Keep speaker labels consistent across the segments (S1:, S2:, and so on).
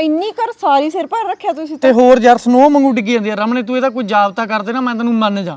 S1: ਇੰਨੀ ਕਰ ਸਾਰੀ ਸਿਰ ਭਰ ਰੱਖਿਆ ਤੁਸੀਂ
S2: ਤੇ। ਹੋਰ ਯਾਰ ਸਨੋ ਮੰਗੂ ਡਿੱਗੀ ਜਾਂਦੀ ਆ। ਰਮਣੇ ਤੂੰ ਇਹਦਾ ਕੋਈ ਜਾਬਤਾ ਕਰ ਦੇ ਨਾ ਮੈਂ ਤੈਨੂੰ ਮੰਨ ਜਾ।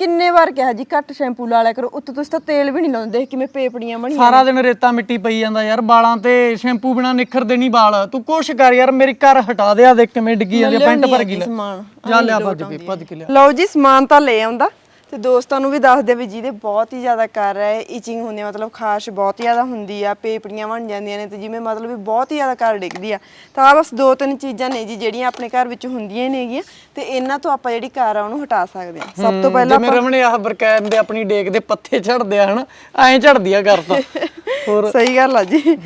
S1: ਕਿੰਨੇ ਵਾਰ ਕਿਹਾ ਜੀ ਘੱਟ ਸ਼ੈਂਪੂ ਲਾ ਲਿਆ ਕਰੋ। ਉੱਤੋਂ ਤੁਸੀਂ ਤਾਂ ਤੇਲ ਵੀ ਨਹੀਂ ਲਾਉਂਦੇ ਦੇਖ ਕਿਵੇਂ ਪੇਪੜੀਆਂ ਬਣੀਆਂ
S2: ਸਾਰਾ ਦਿਨ ਰੇਤਾ ਮਿੱਟੀ ਪਈ ਜਾਂਦਾ ਯਾਰ ਵਾਲਾਂ ਤੇ ਸ਼ੈਂਪੂ ਬਿਨਾ ਨਿਖਰਦੇ ਨਹੀਂ ਵਾਲ। ਤੂੰ ਕੁਛ ਕਰ ਯਾਰ ਮੇਰੀ ਘਰ ਹਟਾ ਦੇ ਆ ਦੇਖ ਕਿਵੇਂ ਡਿੱਗੀ ਜਾਂਦੀ ਆ ਪੈਂਟ ਭਰ ਗਈ ਲੈ।
S1: ਸਮਾਨ।
S2: ਜਾ ਲਿਆ ਭੱਜ ਕੇ ਭੱਜ ਕੇ ਲਿਆ।
S1: ਲਓ ਜੀ ਸਮਾਨ ਤਾਂ ਲੈ ਆਉਂਦਾ। ਤੇ ਦੋਸਤਾਂ ਨੂੰ ਵੀ ਦੱਸ ਦੇ ਵੀ ਜਿਹਦੇ ਬਹੁਤ ਹੀ ਜ਼ਿਆਦਾ ਕਰ ਹੈ ਇਚਿੰਗ ਹੁੰਦੀ ਆ ਮਤਲਬ ਖਾਰਸ਼ ਬਹੁਤ ਜ਼ਿਆਦਾ ਹੁੰਦੀ ਆ ਪੇਪੜੀਆਂ ਬਣ ਜਾਂਦੀਆਂ ਨੇ ਤੇ ਜਿਵੇਂ ਮਤਲਬ ਵੀ ਬਹੁਤ ਹੀ ਜ਼ਿਆਦਾ ਕਰ ਡਿੱਗਦੀ ਆ। ਤਾਂ ਆਹ ਬਸ ਦੋ ਤਿੰਨ ਚੀਜ਼ਾਂ ਨੇ ਜੀ ਜਿਹੜੀਆਂ ਆਪਣੇ ਘਰ ਵਿੱਚ ਹੁੰਦੀਆਂ ਹੀ ਨੇਗੀਆਂ ਤੇ ਇਹਨਾਂ ਤੋਂ ਆਪਾਂ ਜਿਹੜੀ ਕਾਰ ਆ ਉਹਨੂੰ ਹਟਾ ਸਕਦੇ ਆ। ਸਭ ਤੋਂ ਪਹਿਲਾਂ
S2: ਜਿਵੇਂ ਰਮਣੇ ਆਹ ਬਰਕੈਨ ਦੇ ਆਪਣੀ ਡੇਕ ਦੇ ਪੱਥੇ ਝੜਦੇ ਆ ਹਨ? ਐਂ ਝੜਦੀ ਆ ਤਾਂ। ਹੋਰ
S1: ਸਹੀ ਗੱਲ ਆ ਜੀ।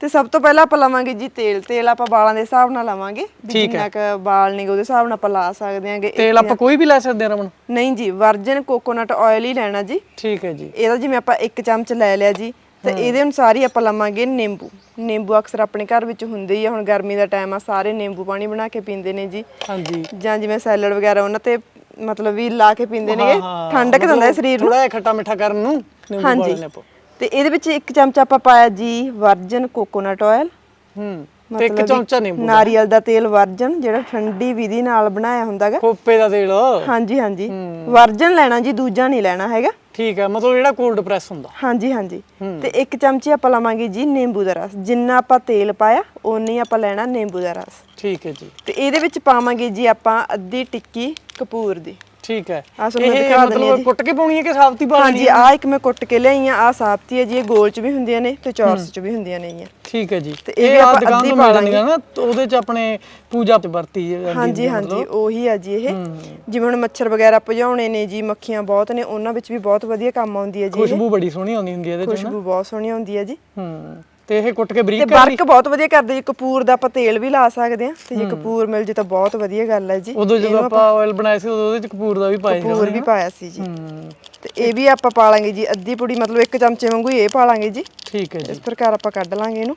S1: ਤੇ ਸਭ ਤੋਂ ਪਹਿਲਾਂ ਆਪਾਂ ਲਵਾਂਗੇ ਜੀ ਤੇਲ। ਤੇਲ ਆਪਾਂ ਵਾਲਾਂ ਦੇ ਹਿਸਾਬ ਨਾਲ ਲਵਾਂਗੇ। ਵੀ ਜਿੰਨਾ ਕੁ ਵਾਲ ਨੇ ਉਹਦੇ ਹਿਸਾਬ ਨਾਲ ਆਪਾਂ ਲਾ ਸਕਦੇ ਆਂਗੇ
S2: ਤੇਲ ਆਪਾਂ ਕੋਈ ਵੀ ਲੈ ਸਕਦੇ ਆ ਰਮਣ
S1: ਨਹੀਂ ਜੀ ਵਰਜਨ ਕੋਕੋਨਟ ਆਇਲ ਹੀ ਲੈਣਾ ਜੀ।
S2: ਠੀਕ ਹੈ ਜੀ।
S1: ਇਹਦਾ ਜਿਵੇਂ ਆਪਾਂ ਇੱਕ ਚਮਚ ਲੈ ਲਿਆ ਜੀ ਤੇ ਇਹਦੇ ਅਨੁਸਾਰ ਹੀ ਆਪਾਂ ਲਵਾਂਗੇ ਨਿੰਬੂ। ਨਿੰਬੂ ਅਕਸਰ ਆਪਣੇ ਘਰ ਵਿੱਚ ਹੁੰਦੇ ਹੀ ਆ। ਹੁਣ ਗਰਮੀ ਦਾ ਟਾਈਮ ਆ ਸਾਰੇ ਨਿੰਬੂ ਪਾਣੀ ਬਣਾ ਕੇ ਪੀਂਦੇ ਨੇ ਜੀ।
S2: ਹਾਂਜੀ।
S1: ਜਾਂ ਜਿਵੇਂ ਸੈਲਡ ਵਗੈਰਾ ਉਹਨਾਂ ਤੇ ਮਤਲਬ ਵੀ ਲਾ ਕੇ ਪੀਂਦੇ ਨੇਗੇ। ਠੰਡਕ ਦਿੰਦਾ ਹੈ ਸਰੀਰ ਨੂੰ।
S2: ਥੋੜਾ ਜਿਹਾ ਖੱਟਾ ਮਿੱਠਾ ਕਰਨ ਨੂੰ ਨਿੰਬੂ ਪਾ
S1: ਹਾਂਜੀ
S2: ਲੈਣੇ ਆਪਾਂ।
S1: ਤੇ ਇਹਦੇ ਵਿੱਚ ਇੱਕ ਚਮਚ ਆਪਾਂ ਪਾਇਆ ਜੀ ਵਰਜਨ ਕੋਕੋਨਟ ਆਇਲ
S2: ਹੂੰ ਤੇ ਇੱਕ ਚਮਚਾ ਨਿੰਬੂ
S1: ਨਾਰੀਅਲ ਦਾ ਤੇਲ ਵਰਜਨ ਜਿਹੜਾ ਠੰਡੀ ਵਿਧੀ ਨਾਲ ਬਣਾਇਆ ਹੁੰਦਾਗਾ।
S2: ਖੋਪੇ ਦਾ ਤੇਲ।
S1: ਹਾਂਜੀ ਹਾਂਜੀ। ਵਰਜਨ ਲੈਣਾ ਜੀ ਦੂਜਾ ਨਹੀਂ ਲੈਣਾ ਹੈਗਾ।
S2: ਠੀਕ ਹੈ ਮਤਲਬ ਜਿਹੜਾ ਕੋਲਡ ਪ੍ਰੈਸ ਹੁੰਦਾ।
S1: ਹਾਂਜੀ ਹਾਂਜੀ। ਤੇ ਇੱਕ ਚਮਚੀ ਆਪਾਂ ਲਵਾਂਗੇ ਜੀ ਨਿੰਬੂ ਦਾ ਰਸ। ਜਿੰਨਾ ਆਪਾਂ ਤੇਲ ਪਾਇਆ ਓਨੀ ਆਪਾਂ ਲੈਣਾ ਨਿੰਬੂ ਦਾ ਰਸ।
S2: ਠੀਕ ਹੈ ਜੀ।
S1: ਤੇ ਇਹਦੇ ਵਿੱਚ ਪਾਵਾਂਗੇ ਜੀ ਆਪਾਂ ਅੱਧੀ ਟਿੱਕੀ ਕਪੂਰ ਦੀ।
S2: ਠੀਕ ਹੈ।
S1: ਆਹ ਤੁਹਾਨੂੰ
S2: ਇਹ
S1: ਦਿਖਾ ਦਿੰਦੀ ਹਾਂ
S2: ਮਤਲਬ
S1: ਜੀ।
S2: ਕੁੱਟ ਕੇ ਪਾਉਣੀ ਹੈ ਕਿ ਸਾਬਤੀ ਪਾਉਣੀ
S1: ਹਾਂਜੀ ਆ ਇੱਕ ਮੈਂ ਕੁੱਟ ਕੇ ਲਿਆਈ ਆ ਆ ਸਾਬਤੀ ਹੈ ਜੀ ਇਹ ਗੋਲ ਚ ਵੀ ਹੁੰਦੀਆਂ ਨੇ ਤੇ ਚੌਰਸ ਚ ਵੀ ਹੁੰਦੀਆਂ ਨੇ
S2: ਠੀਕ ਹੈ ਜੀ।
S1: ਤੇ ਇਹ
S2: ਇਹ ਆ
S1: ਆਪਾਂ
S2: ਦੁਕਾਨ
S1: ਅੱਧੀ
S2: ਤੋਂ
S1: ਪਾ
S2: ਮਿਲ ਜਾਂਦੀਆਂ ਨਾ ਤੇ ਉਹਦੇ ਚ ਆਪਣੇ ਪੂਜਾ ਤੇ ਵਰਤੀ ਜਾਂਦੀ
S1: ਹਾਂਜੀ
S2: ਹੁੰਦੀ ਆ
S1: ਹਾਂਜੀ ਉਹੀ ਆ ਜੀ ਇਹ। ਜਿਵੇਂ ਹੁਣ ਮੱਛਰ ਵਗੈਰਾ ਭਜਾਉਣੇ ਨੇ ਜੀ ਮੱਖੀਆਂ ਬਹੁਤ ਨੇ ਉਹਨਾਂ ਵਿੱਚ ਵੀ ਬਹੁਤ ਵਧੀਆ ਕੰਮ ਆਉਂਦੀ ਹੈ ਜੀ ਇਹ।
S2: ਖੁਸ਼ਬੂ ਬੜੀ ਸੋਹਣੀ ਆਉਂਦੀ ਹੁੰਦੀ ਹੈ ਇਹਦੇ ਚ
S1: ਖੁਸ਼ਬੂ ਬਹੁਤ ਸੋਹਣੀ ਆਉਂਦੀ ਹੈ ਜੀ।
S2: ਹੂੰ। ਤੇ ਇਹ ਕੁੱਟ ਕੇ
S1: ਤੇ
S2: ਬਰੀਕ ਕਰ ਲਈ।
S1: ਵਰਕ ਬਹੁਤ ਵਧੀਆ ਕਰਦੇ ਜੀ ਕਪੂਰ ਦਾ ਆਪਾਂ ਤੇਲ ਵੀ ਲਾ ਸਕਦੇ ਆ ਤੇ ਜੇ ਕਪੂਰ ਮਿਲ ਜੇ ਤਾਂ ਬਹੁਤ ਵਧੀਆ ਗੱਲ ਹੈ ਜੀ।
S2: ਉਦੋਂ ਜਦੋਂ ਆਪਾਂ ਆਇਲ ਬਣਾਇਆ ਸੀ ਉਦੋਂ ਉਹਦੇ ਚ ਕਪੂਰ ਦਾ ਵੀ ਪਾਇਆ ਸੀ
S1: ਕਪੂਰ ਵੀ ਪਾਇਆ ਸੀ ਜੀ।
S2: ਹੂੰ।
S1: ਤੇ ਇਹ ਵੀ ਆਪਾਂ ਪਾ ਲਾਂਗੇ ਜੀ ਅੱਧੀ ਪੁੜੀ ਮਤਲਬ ਇੱਕ ਚਮਚੇ ਵਾਂਗੂ ਇਹ ਪਾ ਲਾਂਗੇ ਜੀ।
S2: ਠੀਕ ਹੈ ਜੀ।
S1: ਇਸ ਪ੍ਰਕਾਰ ਆਪਾਂ ਕੱਢ ਲਾਂਗੇ ਇਹਨੂੰ।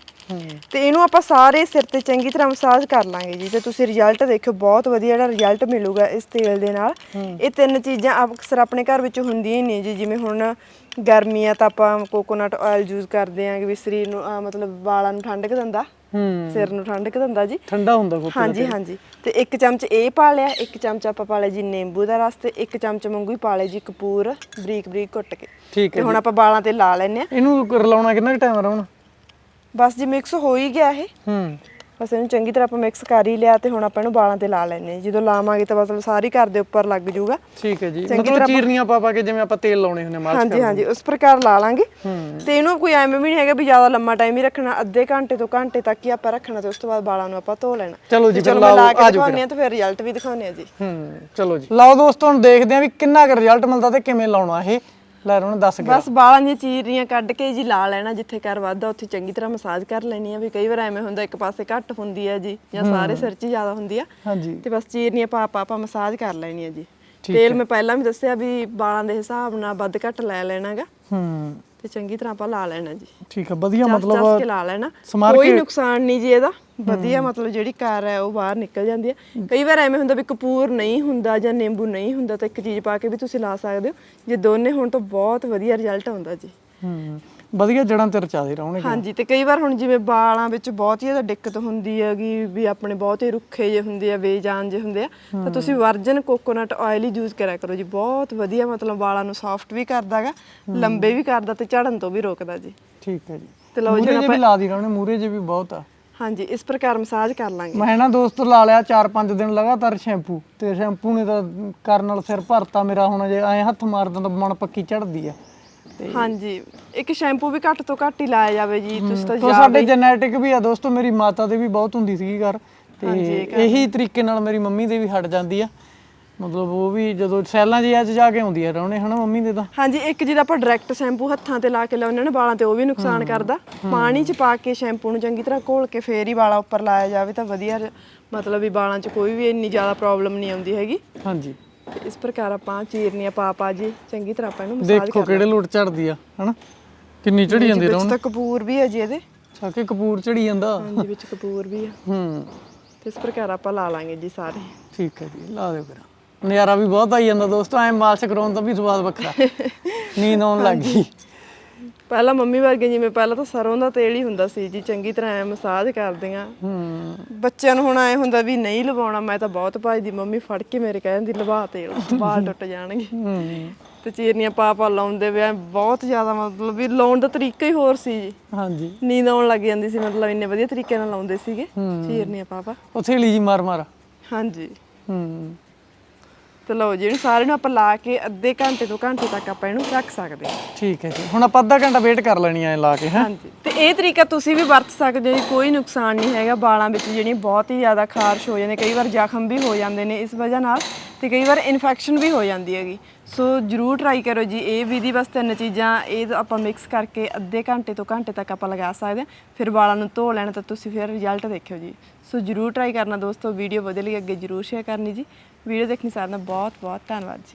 S1: ਤੇ ਇਹਨੂੰ ਆਪਾਂ ਸਾਰੇ ਸਿਰ ਤੇ ਚੰਗੀ ਤਰ੍ਹਾਂ ਮਸਾਜ ਕਰ ਲਾਂਗੇ ਜੀ। ਤੇ ਤੁਸੀਂ ਰਿਜ਼ਲਟ ਦੇਖਿਓ ਬਹੁਤ ਵਧੀਆ ਜਿਹੜਾ ਰਿਜ਼ਲਟ ਮਿਲੂਗਾ ਇਸ ਤੇਲ ਦੇ ਨਾਲ। ਇਹ ਤਿੰਨ ਚੀਜ਼ਾਂ ਅਕਸਰ ਆਪਣੇ ਘਰ ਵਿੱਚ ਹੁੰਦੀਆਂ ਹੀ ਨੇ ਜੀ ਜਿਵੇਂ ਹੁਣ ਗਰਮੀ ਆ ਤਾਂ ਆਪਾਂ ਕੋਕੋਨਟ ਆਇਲ ਯੂਜ਼ ਕਰਦੇ ਆਂ ਕਿ ਵੀ ਸਰੀਰ ਨੂੰ ਮਤਲਬ ਵਾਲਾਂ ਨੂੰ ਠੰਡਕ ਦਿੰਦਾ। ਸਿਰ ਨੂੰ ਠੰਡਕ ਦਿੰਦਾ ਜੀ।
S2: ਠੰਡਾ ਹੁੰਦਾ ਦਾ
S1: ਹਾਂਜੀ ਹਾਂਜੀ। ਤੇ ਇੱਕ ਚਮਚ ਇਹ ਪਾ ਲਿਆ ਇੱਕ ਚਮਚ ਆਪਾਂ ਪਾ ਲਿਆ ਜੀ ਨਿੰਬੂ ਦਾ ਰਸ ਤੇ ਇੱਕ ਚਮਚ ਹੀ ਪਾ ਲਿਆ ਜੀ ਕਪੂਰ ਬਰੀਕ ਬਰੀਕ ਕੁੱਟ ਕੇ।
S2: ਠੀਕ
S1: ਤੇ
S2: ਹੈ
S1: ਹੁਣ ਆਪਾਂ ਵਾਲਾਂ ਤੇ ਲਾ ਲੈਨੇ ਆ
S2: ਇਹਨੂੰ ਰਲਾਉਣਾ ਕਿੰਨਾ ਟਾਈਮ ਰਹਾਉਣਾ
S1: ਬਸ ਜੀ ਮਿਕਸ ਹੋ ਹੀ ਗਿਆ ਇਹ।
S2: ਹੂੰ।
S1: ਬਸ ਇਹਨੂੰ ਚੰਗੀ ਤਰ੍ਹਾਂ ਆਪਾਂ ਮਿਕਸ ਕਰ ਹੀ ਲਿਆ ਤੇ ਹੁਣ ਆਪਾਂ ਇਹਨੂੰ ਵਾਲਾਂ ਤੇ ਲਾ ਲੈਨੇ ਜਦੋਂ ਲਾਵਾਂਗੇ ਤਾਂ ਮਤਲਬ ਸਾਰੀ ਘਰ ਦੇ ਉੱਪਰ ਲੱਗ ਜਾਊਗਾ।
S2: ਠੀਕ ਹੈ ਜੀ।
S1: ਚੰਗੀ
S2: ਮਤਲਬ ਚੀਰਨੀਆਂ ਪਾ ਪਾ ਕੇ ਜਿਵੇਂ ਆਪਾਂ ਤੇਲ ਲਾਉਣੇ ਹੁੰਦੇ ਮਾਲਸ਼
S1: ਹਾਂਜੀ ਹਾਂਜੀ ਉਸ ਪ੍ਰਕਾਰ ਲਾ ਲਾਂਗੇ। ਤੇ ਇਹਨੂੰ ਕੋਈ ਐਵੇਂ ਵੀ ਨਹੀਂ ਹੈਗਾ ਵੀ ਜ਼ਿਆਦਾ ਲੰਮਾ ਟਾਈਮ ਹੀ ਰੱਖਣਾ। ਅੱਧੇ ਘੰਟੇ ਤੋਂ ਘੰਟੇ ਤੱਕ ਹੀ ਆਪਾਂ ਰੱਖਣਾ ਤੇ ਉਸ ਤੋਂ ਬਾਅਦ ਵਾਲਾਂ ਨੂੰ ਆਪਾਂ ਧੋ ਲੈਣਾ।
S2: ਚਲੋ ਜੀ
S1: ਚਲੋ ਲਾ ਕੇ ਦਿਖਾਉਂਦੇ ਆ ਤੇ ਫਿਰ ਰਿਜ਼ਲਟ ਵੀ ਦਿਖਾਉਂਦੇ ਆ ਜੀ।
S2: ਹੂੰ ਚਲੋ ਜੀ। ਲਓ ਦੋਸਤੋ ਹੁਣ ਦੇਖਦੇ ਆਂ ਵੀ ਕਿੰਨਾ ਕੁ ਰਿਜ਼ਲਟ ਮਿਲਦਾ ਤੇ ਕਿਵੇਂ ਲਾਉਣਾ ਇਹ। ਲੈ ਰੋਣ ਦੱਸ ਗਿਆ
S1: ਬਸ ਵਾਲਾਂ ਦੀਆਂ ਚੀਰੀਆਂ ਕੱਢ ਕੇ ਜੀ ਲਾ ਲੈਣਾ ਜਿੱਥੇ ਕਰ ਵੱਧਦਾ ਉੱਥੇ ਚੰਗੀ ਤਰ੍ਹਾਂ ਮਸਾਜ ਕਰ ਲੈਣੀ ਆ ਵੀ ਕਈ ਵਾਰ ਐਵੇਂ ਹੁੰਦਾ ਇੱਕ ਪਾਸੇ ਘੱਟ ਹੁੰਦੀ ਆ ਜੀ ਜਾਂ ਸਾਰੇ ਸਿਰ 'ਚ ਜ਼ਿਆਦਾ ਹੁੰਦੀ ਆ।
S2: ਹਾਂਜੀ।
S1: ਤੇ ਬਸ ਚੀਰਨੀਆਂ ਪਾ ਪਾ ਪਾ ਮਸਾਜ ਕਰ ਲੈਣੀ ਆ ਜੀ। ਤੇਲ ਮੈਂ ਪਹਿਲਾਂ ਵੀ ਦੱਸਿਆ ਵੀ ਵਾਲਾਂ ਦੇ ਹਿਸਾਬ ਨਾਲ ਵੱਧ ਘੱਟ ਲੈ ਲੈਣਾਗਾ।
S2: ਹੂੰ।
S1: ਤੇ ਚੰਗੀ ਤਰ੍ਹਾਂ ਆਪਾਂ ਲਾ ਲੈਣਾ ਜੀ।
S2: ਠੀਕ ਆ ਵਧੀਆ
S1: ਚਸ ਚਸ ਕੇ
S2: ਮਤਲਬ
S1: ਲਾ ਲੈਣਾ। ਕੋਈ ਨੁਕਸਾਨ ਨਹੀਂ ਜੀ ਇਹਦਾ। ਵਧੀਆ ਮਤਲਬ ਜਿਹੜੀ ਕਾਰ ਹੈ ਉਹ ਬਾਹਰ ਨਿਕਲ ਜਾਂਦੀ ਹੈ। ਕਈ ਵਾਰ ਐਵੇਂ ਹੁੰਦਾ ਵੀ ਕਪੂਰ ਨਹੀਂ ਹੁੰਦਾ ਜਾਂ ਨਿੰਬੂ ਨਹੀਂ ਹੁੰਦਾ ਤਾਂ ਇੱਕ ਚੀਜ਼ ਪਾ ਕੇ ਵੀ ਤੁਸੀਂ ਲਾ ਸਕਦੇ ਹੋ। ਜੇ ਦੋਨੇ ਹੋਣ ਤਾਂ ਬਹੁਤ ਵਧੀਆ ਰਿਜ਼ਲਟ ਆਉਂਦਾ ਜੀ।
S2: ਹੂੰ। ਵਧੀਆ ਜੜਾਂ ਤੇ ਰਚਾ ਦੇ ਰਹਿਣਗੇ।
S1: ਹਾਂਜੀ ਤੇ ਕਈ ਵਾਰ ਹੁਣ ਜਿਵੇਂ ਵਾਲਾਂ ਵਿੱਚ ਬਹੁਤ ਹੀ ਜ਼ਿਆਦਾ ਦਿੱਕਤ ਹੁੰਦੀ ਹੈਗੀ ਵੀ ਆਪਣੇ ਬਹੁਤ ਹੀ ਰੁੱਖੇ ਜੇ ਹੁੰਦੇ ਆ ਬੇਜਾਨ ਜੇ ਹੁੰਦੇ ਆ। ਤਾਂ ਤੁਸੀਂ ਵਰਜਨ ਕੋਕੋਨਟ ਆਇਲ ਹੀ ਯੂਜ਼ ਕਰਿਆ ਕਰੋ ਜੀ। ਬਹੁਤ ਵਧੀਆ ਮਤਲਬ ਵਾਲਾਂ ਨੂੰ ਸੌਫਟ ਵੀ ਕਰਦਾਗਾ ਲੰਬੇ ਵੀ ਕਰਦਾ ਤੇ ਝੜਨ ਤੋਂ ਵੀ ਰੋਕਦਾ ਜੀ।
S2: ਠੀਕ ਹੈ ਜੀ।
S1: ਤੇ ਲਓ ਜੀ
S2: ਵੀ ਲਾ ਦੀ ਰਹਿਣੇ ਮੂਰੇ ਜੇ ਵੀ ਬਹੁਤ ਆ।
S1: ਹਾਂਜੀ ਇਸ ਪ੍ਰਕਾਰ ਮਸਾਜ ਕਰ ਲਾਂਗੇ।
S2: ਮੈਂ ਨਾ ਦੋਸਤੋ ਲਾ ਲਿਆ 4-5 ਦਿਨ ਲਗਾਤਾਰ ਸ਼ੈਂਪੂ ਤੇ ਸ਼ੈਂਪੂ ਨੇ ਤਾਂ ਕਰਨ ਨਾਲ ਸਿਰ ਭਰਤਾ ਮੇਰਾ ਹੁਣ ਜੇ ਐ ਹੱਥ ਮਾਰਦਾ ਤਾਂ ਮਣ ਪੱਕੀ ਚੜਦੀ ਆ।
S1: ਹਾਂਜੀ। ਇੱਕ ਸ਼ੈਂਪੂ ਵੀ ਘੱਟ ਤੋਂ ਘੱਟ ਹੀ ਲਾਇਆ ਜਾਵੇ ਜੀ ਤੁਸੀਂ ਤਾਂ
S2: ਤੋ ਸਾਡੇ ਜੈਨੇਟਿਕ ਵੀ ਆ ਦੋਸਤੋ ਮੇਰੀ ਮਾਤਾ ਦੇ ਵੀ ਬਹੁਤ ਹੁੰਦੀ ਸੀਗੀ ਘਰ। ਤੇ
S1: ਹਾਂਜੀ,
S2: ਇਹੀ ਤਰੀਕੇ ਨਾਲ ਮੇਰੀ ਮੰਮੀ ਦੇ ਵੀ ਹਟ ਜਾਂਦੀ ਆ। ਮਤਲਬ ਉਹ ਵੀ ਜਦੋਂ ਸੈੱਲਾਂ 'ਚ ਅੱਜ ਜਾ ਕੇ ਆਉਂਦੀ ਆ ਰੌਣੇ ਹਨਾ ਮੰਮੀ ਦੇ ਤਾਂ?
S1: ਹਾਂਜੀ ਇੱਕ ਜਿਹੜਾ ਆਪਾਂ ਡਾਇਰੈਕਟ ਸ਼ੈਂਪੂ ਹੱਥਾਂ ਤੇ ਲਾ ਕੇ ਲਾਉਂਦੇ ਨੇ ਵਾਲਾਂ ਤੇ ਉਹ ਵੀ ਨੁਕਸਾਨ ਕਰਦਾ। ਪਾਣੀ 'ਚ ਪਾ ਕੇ ਸ਼ੈਂਪੂ ਨੂੰ ਚੰਗੀ ਤਰ੍ਹਾਂ ਘੋਲ ਕੇ ਫੇਰ ਹੀ ਵਾਲਾਂ ਉੱਪਰ ਲਾਇਆ ਜਾਵੇ ਤਾਂ ਵਧੀਆ ਰ- ਮਤਲਬ ਵੀ ਵਾਲਾਂ 'ਚ ਕੋਈ ਵੀ ਇੰਨੀ ਜ਼ਿਆਦਾ ਪ੍ਰੋਬਲਮ ਨਹੀਂ ਆਉਂਦੀ ਹੈਗੀ।
S2: ਹਾਂਜੀ।
S1: ਤੇ ਇਸ ਪ੍ਰਕਾਰ ਆਪਾਂ ਚੀਰਨੀਆਂ ਪਾ ਪਾ ਜੀ। ਚੰਗੀ ਤਰ੍ਹਾਂ ਆਪਾਂ ਇਹਨੂੰ ਮਸਾਜ
S2: ਦੇਖੋ ਕਿਹੜੇ ਲੋਟ ਚੜਦੀ ਆ ਹਨਾ? ਕਿੰਨੀ ਚੜੀ ਜਾਂਦੀ
S1: ਵਿੱਚ ਤਾਂ ਕਪੂਰ ਵੀ ਹੈ ਜੀ ਇਹਦੇ।
S2: ਸਾਕੇ ਕਪੂਰ ਚੜੀ ਜਾਂਦਾ?
S1: ਹਾਂਜੀ ਵਿੱਚ ਕਪੂਰ ਵੀ ਆ।
S2: ਹੂੰ।
S1: ਤੇ ਇਸ ਪ੍ਰਕਾਰ ਆਪਾਂ ਲਾ ਲਾਂਗੇ ਜੀ ਸਾਰੇ।
S2: ਠੀਕ ਹੈ ਜੀ ਲਾ ਦਿਓ ਫਿਰ। ਨਜ਼ਾਰਾ ਵੀ ਬਹੁਤ ਆਈ ਜਾਂਦਾ ਦੋਸਤੋ ਐ ਮਾਲਸ਼ ਕਰਾਉਣ ਦਾ ਵੀ ਸਵਾਦ ਵੱਖਰਾ। ਨੀਂਦ ਆਉਣ ਲੱਗ
S1: ਪਹਿਲਾਂ ਮੰਮੀ ਵਰਗੇ ਜਿਵੇਂ ਪਹਿਲਾਂ ਤਾਂ ਸਰੋਂ ਦਾ ਤੇਲ ਹੀ ਹੁੰਦਾ ਸੀ ਜੀ ਚੰਗੀ ਤਰ੍ਹਾਂ ਐ ਮਸਾਜ ਕਰਦੀਆਂ।
S2: ਹੂੰ।
S1: ਬੱਚਿਆਂ ਨੂੰ ਹੁਣ ਐ ਹੁੰਦਾ ਵੀ ਨਹੀਂ ਲਵਾਉਣਾ ਮੈਂ ਤਾਂ ਬਹੁਤ ਭੱਜਦੀ ਮੰਮੀ ਫੜ ਕੇ ਮੇਰੇ ਕਹਿੰਦੀ ਲਵਾ ਤੇਲ ਬਾਲ ਟੁੱਟ ਜਾਣਗੇ।
S2: ਹੂੰ।
S1: ਤੇ ਚੀਰਨੀਆਂ ਪਾ ਪਾ ਲਾਉਂਦੇ ਵੇ ਐਂ ਬਹੁਤ ਜ਼ਿਆਦਾ ਮਤਲਬ ਵੀ ਲਾਉਣ ਦਾ ਤਰੀਕਾ ਹੀ ਹੋਰ ਸੀ ਜੀ।
S2: ਹਾਂਜੀ।
S1: ਨੀਂਦ ਆਉਣ ਲੱਗ ਜਾਂਦੀ ਸੀ ਮਤਲਬ ਇੰਨੇ ਵਧੀਆ ਤਰੀਕੇ ਨਾਲ ਲਾਉਂਦੇ ਸੀਗੇ। ਚੀਰਨੀਆਂ ਪਾ ਪਾ।
S2: ਉੱਥੇ ਲਈ ਜੀ ਮਾਰ ਮਾਰ।
S1: ਹਾਂਜੀ।
S2: ਹੂੰ।
S1: ਤੇ ਲਓ ਜੀ ਇਹਨੂੰ ਸਾਰੇ ਨੂੰ ਆਪਾਂ ਲਾ ਕੇ ਅੱਧੇ ਘੰਟੇ ਤੋਂ ਘੰਟੇ ਤੱਕ ਆਪਾਂ ਇਹਨੂੰ ਰੱਖ ਸਕਦੇ ਹਾਂ।
S2: ਠੀਕ ਹੈ ਜੀ। ਹੁਣ ਆਪਾਂ ਅੱਧਾ ਘੰਟਾ ਵੇਟ ਕਰ ਲੈਣੀ ਐ ਲਾ ਕੇ ਹੈ?
S1: ਹਾਂਜੀ। ਤੇ ਇਹ ਤਰੀਕਾ ਤੁਸੀਂ ਵੀ ਵਰਤ ਸਕਦੇ ਹੋ ਜੀ, ਕੋਈ ਨੁਕਸਾਨ ਨਹੀਂ ਹੈਗਾ। ਵਾਲਾਂ ਵਿੱਚ ਜਿਹੜੀ ਬਹੁਤ ਹੀ ਜ਼ਿਆਦਾ ਖਾਰਸ਼ ਹੋ ਜਾਂਦੇ ਕਈ ਵਾਰ ਜ਼ਖਮ ਵੀ ਹੋ ਜਾਂਦੇ ਨੇ ਇਸ ਵਜ੍ਹਾ ਨਾਲ ਤੇ ਕਈ ਵਾਰ ਇਨਫੈਕਸ਼ਨ ਵੀ ਹੋ ਜਾਂਦੀ ਹੈਗੀ। ਸੋ ਜਰੂਰ ਟਰਾਈ ਕਰੋ ਜੀ ਇਹ ਵਿਧੀ ਬਸ ਤਿੰਨ ਚੀਜ਼ਾਂ ਇਹ ਆਪਾਂ ਮਿਕਸ ਕਰਕੇ ਅੱਧੇ ਘੰਟੇ ਤੋਂ ਘੰਟੇ ਤੱਕ ਆਪਾਂ ਲਗਾ ਸਕਦੇ ਹਾਂ। ਫਿਰ ਵਾਲਾਂ ਨੂੰ ਧੋ ਲੈਣਾ ਤਾਂ ਤੁਸੀਂ ਫਿਰ ਰਿਜ਼ਲਟ ਦੇਖਿਓ ਜੀ। ਸੋ ਜਰੂਰ ਟਰਾਈ ਕਰਨਾ ਦੋਸਤੋ ਵੀਡੀਓ ਵਧੀਆ ਲਈ ਅੱਗੇ ਜਰੂਰ ਸ਼ੇਅਰ ਕਰਨੀ ਜੀ। ਵੀਡੀਓ ਦੇਖਣ ਸਾਰਿਆਂ ਦਾ ਬਹੁਤ ਬਹੁਤ ਧੰਨਵਾਦ ਜੀ।